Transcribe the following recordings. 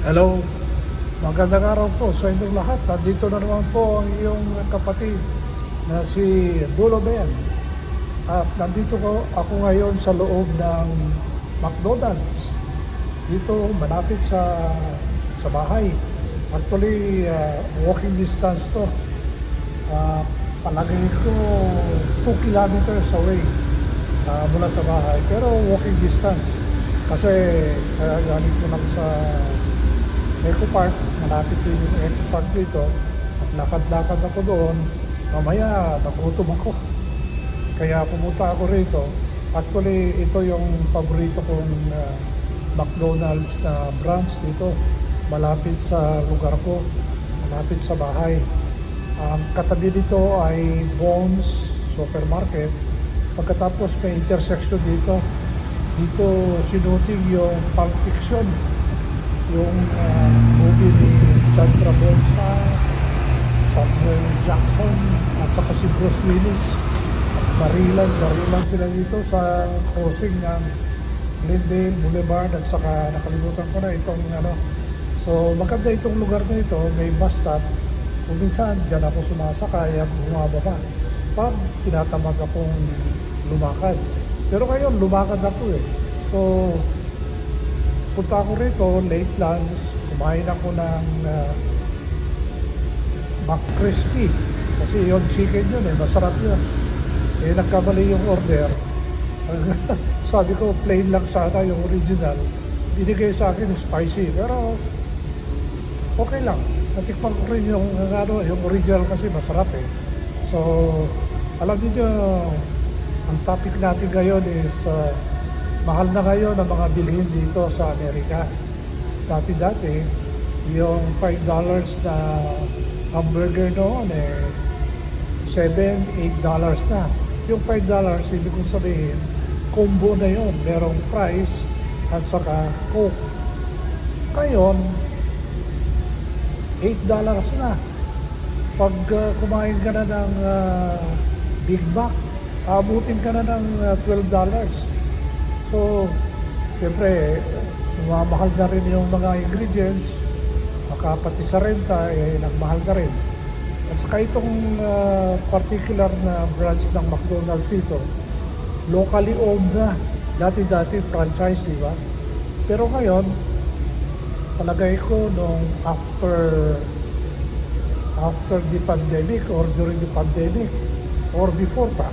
Hello, magandang araw po sa inyong lahat. Dito na naman po ang iyong kapatid na si Dulo Ben. At nandito ko ako ngayon sa loob ng McDonald's. Dito malapit sa sa bahay. Actually, uh, walking distance to. Uh, palagay ko 2 kilometers away uh, mula sa bahay. Pero walking distance. Kasi kaya galing ko lang sa Eco Park, malapit din yung Eco Park dito. At lakad-lakad ako doon. Mamaya, nagutom ako. Kaya pumunta ako rito. Actually, ito yung paborito kong uh, McDonald's na branch dito. Malapit sa lugar ko. Malapit sa bahay. Ang katabi dito ay Bones Supermarket. Pagkatapos may intersection dito. Dito sinuting yung Pulp Fiction yung uh, movie ni John Travolta, Samuel Jackson, at saka si Bruce Willis. Barilan, barilan sila dito sa crossing ng Glendale Boulevard at saka nakalimutan ko na itong ano. So maganda itong lugar na ito, may bus stop. Kung minsan, dyan ako sumasakay at bumababa. Pag tinatamad akong lumakad. Pero ngayon, lumakad ako eh. So, punta ako rito, late lunch, kumain ako ng uh, McCrispy. Kasi yung chicken yun eh, masarap yun. Eh, nagkamali yung order. Sabi ko, plain lang sana yung original. Binigay sa akin spicy, pero okay lang. Natikman ko rin yung, ano, yung original kasi masarap eh. So, alam niyo ang topic natin ngayon is uh, mahal na ngayon ang mga bilhin dito sa Amerika. Dati-dati, yung $5 na hamburger noon eh, $7, $8 na. Yung $5, ibig kong sabihin, combo na yon Merong fries at saka coke. Ngayon, $8 na. Pag uh, kumain ka na ng uh, Big Mac, abutin ka na ng uh, $12. So, siyempre, mamahal na rin yung mga ingredients, maka pati sa renta, eh, nagmahal na rin. At saka itong uh, particular na branch ng McDonald's ito, locally owned na. Dati-dati franchise, di ba? Pero ngayon, palagay ko nung after after the pandemic or during the pandemic or before pa,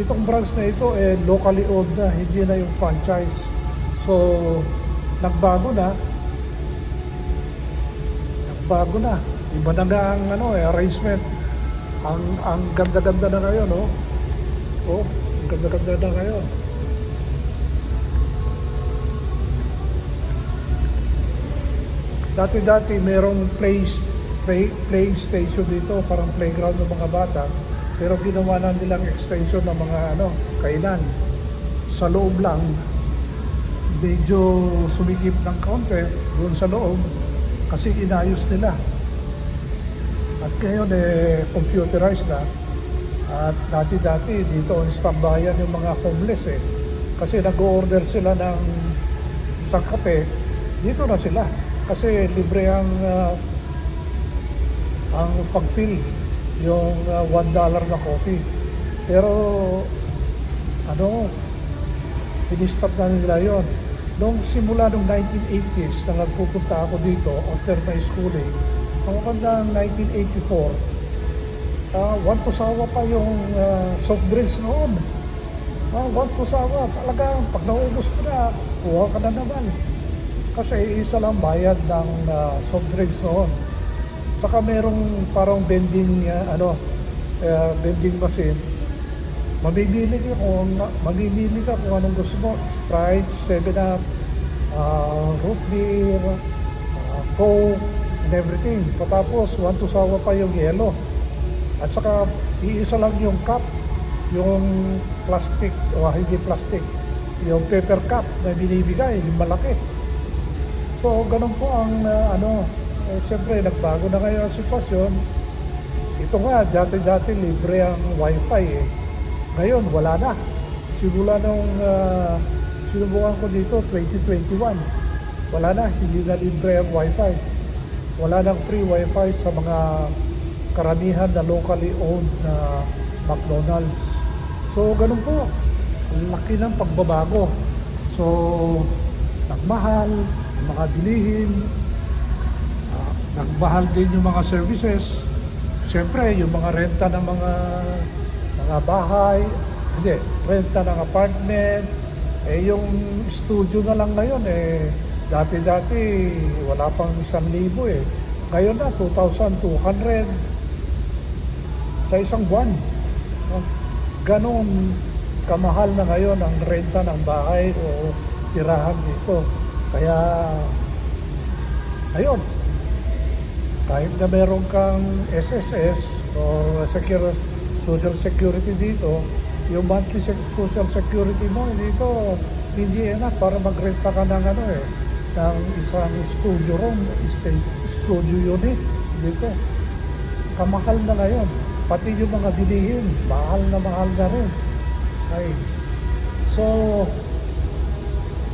itong branch na ito eh locally owned na, hindi na yung franchise. So, nagbago na. Nagbago na. Iba na ang ano, eh, arrangement. Ang ang ganda-ganda na ngayon, oh. Oh, ang ganda-ganda na ngayon. Dati-dati merong play, play, PlayStation dito, parang playground ng mga bata. Pero ginawa na nilang extension ng mga ano, kainan. Sa loob lang, medyo sumikip ng kaunti doon sa loob kasi inayos nila. At ngayon eh, computerized na. At dati-dati dito ang stambayan yung mga homeless eh. Kasi nag-order sila ng isang kape, dito na sila. Kasi libre ang uh, ang pag-fill yung uh, $1 na coffee. Pero ano, in-stop na nila yon. Nung simula nung 1980s na nagpupunta ako dito after my schooling, ang maganda ng 1984, uh, one to sawa pa yung uh, soft drinks noon. Uh, one to sawa, talaga pag naubos mo na, kuha ka na naman. Kasi isa lang bayad ng uh, soft drinks noon. Saka merong parang vending uh, ano uh, vending machine. Mamimili ka kung mamimili ka kung anong gusto mo, Sprite, 7 Up, uh, root beer, uh, Coke, and everything. Patapos, one to sawa pa yung yelo. At saka iisa lang yung cup, yung plastic, o hindi plastic, yung paper cup na binibigay, yung malaki. So, ganun po ang uh, ano, eh, siyempre nagbago na ngayon ang sitwasyon. Ito nga, dati-dati libre ang wifi eh. Ngayon, wala na. Simula nung uh, sinubukan ko dito, 2021. wala na, hindi na libre ang wifi. Wala nang free wifi sa mga karamihan na locally owned na McDonald's. So, ganun po. Ang laki ng pagbabago. So, nagmahal, mga bilihin, ah, nagmahal din yung mga services. Siyempre, yung mga renta ng mga mga bahay, hindi, renta ng apartment, eh yung studio na lang ngayon eh, dati-dati wala pang isang libo eh. Ngayon na, 2,200 sa isang buwan. Ganon kamahal na ngayon ang renta ng bahay o tirahan dito. Kaya, ayun, kahit na meron kang SSS or secure, Social Security dito, yung monthly Social Security mo dito, hindi enough para magrenta ka ng ano eh, ng isang studio room, studio unit dito. Kamahal na ngayon. Pati yung mga bilihin, mahal na mahal na rin. Ay, so,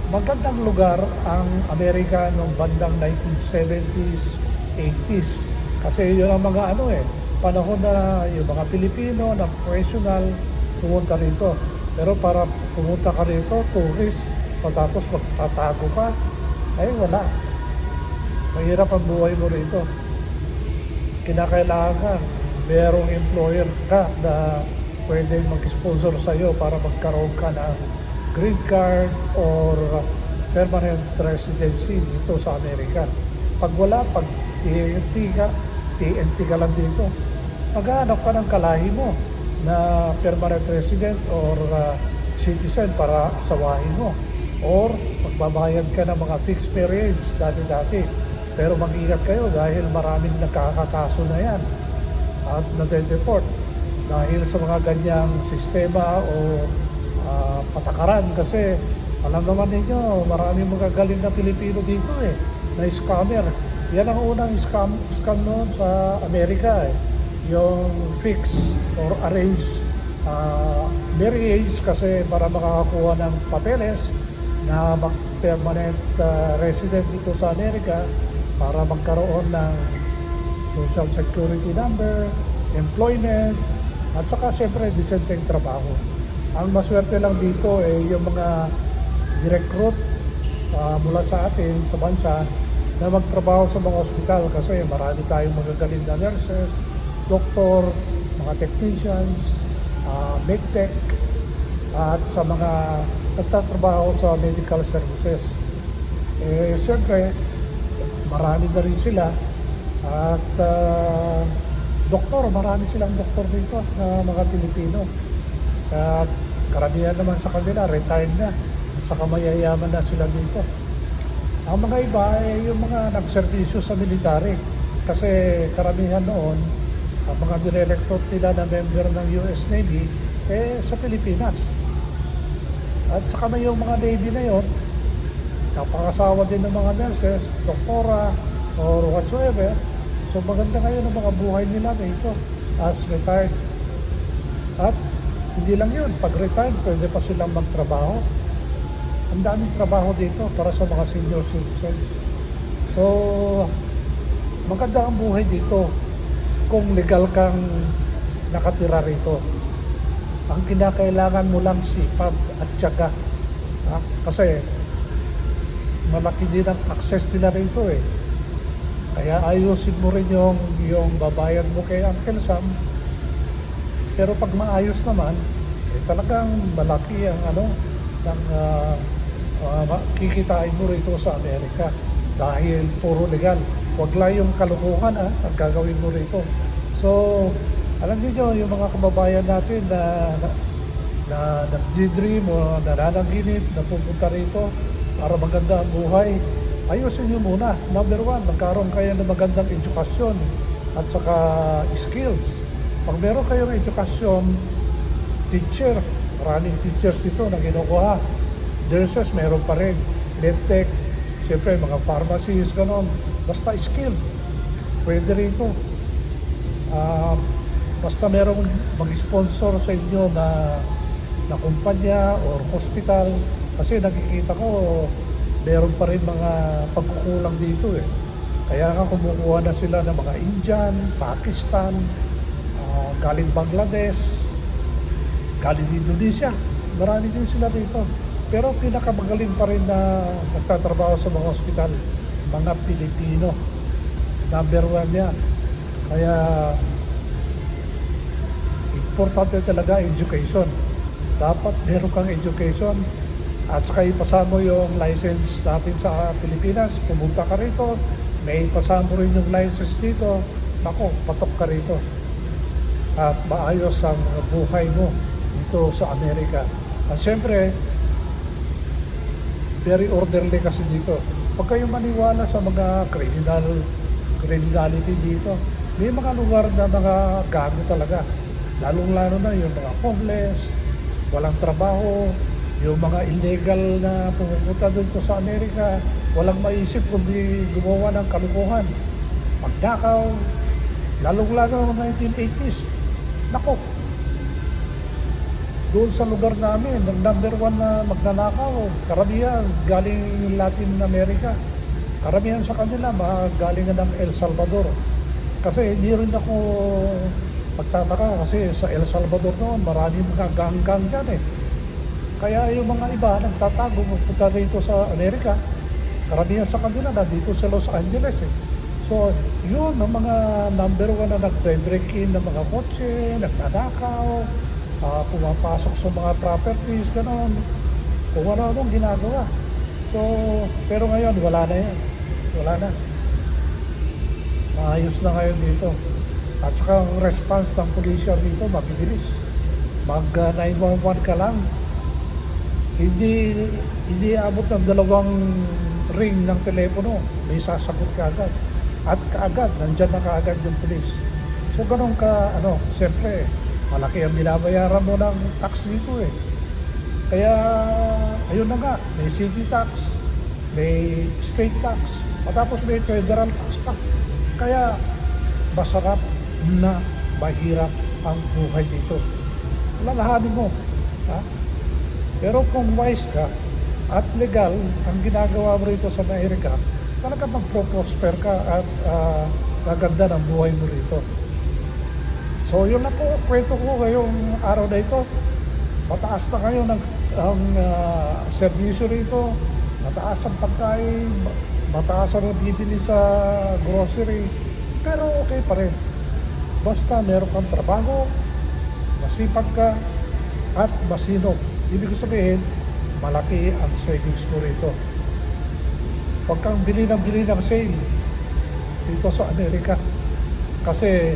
magandang lugar ang Amerika noong bandang 1970s, 80s. Kasi yun ang mga ano eh, panahon na yung mga Pilipino na professional pumunta rito. Pero para pumunta ka rito, tourist, patapos magtatago ka, ay wala. Mahirap ang buhay mo rito. Kinakailangan merong employer ka na pwede mag-sponsor sa iyo para magkaroon ka ng green card or permanent residency dito sa Amerika. Pag wala, pag TNT ka, TNT ka lang dito, maghanap ka ng kalahi mo na permanent resident or uh, citizen para asawahin mo. Or magbabayad ka ng mga fixed marriage dati-dati. Pero mag-ingat kayo dahil maraming nagkakakaso na yan at nade-deport dahil sa mga ganyang sistema o ah, patakaran kasi alam naman ninyo maraming magagaling na Pilipino dito eh na scammer yan ang unang scam, scam noon sa Amerika eh yung fix or arrange ah, marriage kasi para makakakuha ng papeles na mag permanent ah, resident dito sa Amerika para magkaroon ng social security number, employment, at saka siyempre decenteng trabaho. Ang maswerte lang dito ay yung mga direkrut ah, mula sa atin sa bansa na magtrabaho sa mga ospital kasi marami tayong magagaling na nurses, doktor, mga technicians, uh, medtech, at sa mga nagtatrabaho sa medical services. Eh, siyempre, marami na rin sila at ah, doktor, marami silang doktor dito na mga Pilipino. At karamihan naman sa kanila, retired na. At saka mayayaman na sila dito. Ang mga iba ay yung mga nagserbisyo sa military. Kasi karamihan noon, ang mga dire-recruit nila na member ng US Navy, eh sa Pilipinas. At saka may yung mga Navy na yon, napangasawa din ng mga nurses, doktora, or whatsoever. So maganda ngayon ang mga buhay nila dito as retired. At hindi lang yun, pag retired, pwede pa silang magtrabaho. Ang daming trabaho dito para sa mga senior citizens. So, maganda ang buhay dito kung legal kang nakatira rito. Ang kinakailangan mo lang sipag at tiyaga. Ha? Kasi malaki din ang access nila rito eh. Kaya ayusin mo rin yung, yung babayan mo kay Uncle Sam. Pero pag maayos naman, eh, talagang malaki ang ano, ng uh, uh, kikitain mo rito sa Amerika. Dahil puro legal. Huwag lang yung kalukuhan ah, ang gagawin mo rito. So, alam niyo yung mga kababayan natin na, na na nagdi-dream o nananaginip na pupunta rito para maganda ang buhay, ayusin nyo muna. Number one, magkaroon kayo ng magandang edukasyon at saka skills. Pag meron kayong edukasyon, teacher, maraming teachers dito na kinukuha. Nurses, meron pa rin. Medtech, siyempre mga pharmacies, ganon. Basta skill, pwede rito. Ah, basta merong mag-sponsor sa inyo na na kumpanya or hospital kasi nakikita ko meron pa rin mga pagkukulang dito eh. Kaya nga kumukuha na sila ng mga Indian, Pakistan, ah, galing Bangladesh, galing Indonesia. Marami din sila dito. Pero pinakamagaling pa rin na nagtatrabaho sa mga ospital, mga Pilipino. Number one yan. Kaya importante talaga education. Dapat meron kang education at saka ipasa mo yung license natin sa Pilipinas. Pumunta ka rito, may ipasa mo rin yung license dito. Nako, patok ka rito. At maayos ang buhay mo dito sa Amerika. At syempre, very orderly kasi dito. Huwag kayong maniwala sa mga criminal criminality dito. May mga lugar na mga gago talaga. Lalong-lalo na yung mga homeless, walang trabaho, yung mga illegal na pumupunta doon ko sa Amerika, walang maisip kundi gumawa ng kalukuhan. Magnakaw, lalong-lalo ng 1980s. Nako, doon sa lugar namin, ng number one na magnanakaw, karamihan galing Latin America. Karamihan sa kanila, galing ng El Salvador. Kasi hindi rin ako magtataka kasi sa El Salvador noon, marami mga gang-gang dyan eh. Kaya yung mga iba nagtatago, pupunta rito sa Amerika, karamihan sa kanila na dito sa Los Angeles eh. So, yun ang mga number one na nag-break in ng mga kotse, nagnanakaw, ah, pumapasok sa mga properties, gano'n. Kung ano-anong ginagawa. So, pero ngayon, wala na yan. Wala na. Maayos na ngayon dito. At saka ang response ng pulisya dito, mabibilis. Mag ah, 911 ka lang. Hindi, hindi abot ng dalawang ring ng telepono. May sasagot ka agad. At kaagad, nandyan na kaagad yung pulis. So, ganun ka, ano, siyempre, malaki ang binabayaran mo ng tax dito eh. Kaya, ayun na nga, may city tax, may state tax, matapos may federal tax pa. Kaya, masarap na mahirap ang buhay dito. Lalahanin mo. Ha? Pero kung wise ka at legal ang ginagawa mo rito sa Amerika, talaga magpro-prosper ka at ah, gaganda ng buhay mo rito. So yun na po, kwento ko ngayong araw na ito. Mataas na ngayon ang, ang ah, serbisyo rito, mataas ang pagkain, ma- mataas ang bibili sa grocery, pero okay pa rin. Basta meron kang trabaho, masipag ka, at masinop. Ibig sabihin, malaki ang savings mo rito. Huwag kang bili ng bili ng sale dito sa Amerika. Kasi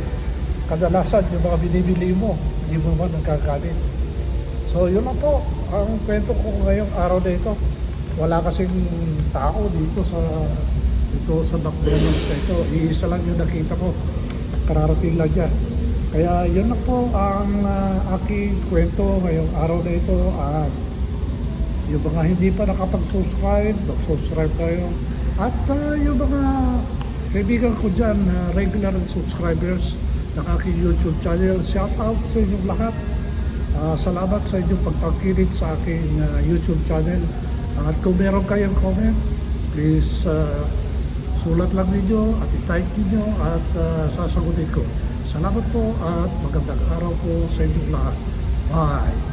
kadalasan yung mga binibili mo, hindi mo naman nagkagamit. So yun lang po ang kwento ko ngayong araw na ito. Wala kasing tao dito sa dito sa McDonald's na ito. Iisa lang yung nakita ko. Kararating lang dyan. Kaya yun lang po ang ah, aking kwento ngayong araw na ito at yung mga hindi pa nakapag-subscribe, mag-subscribe kayo. At ah, yung mga kaibigan ko dyan na regular subscribers ng aking YouTube channel, shout out sa inyong lahat. Ah, salamat sa inyong pagtangkilik sa aking ah, YouTube channel. At kung meron kayong comment, please ah, sulat lang ninyo at i-type ninyo at ah, sasagutin ko. Salamat po at magandang araw po sa inyong lahat. Bye!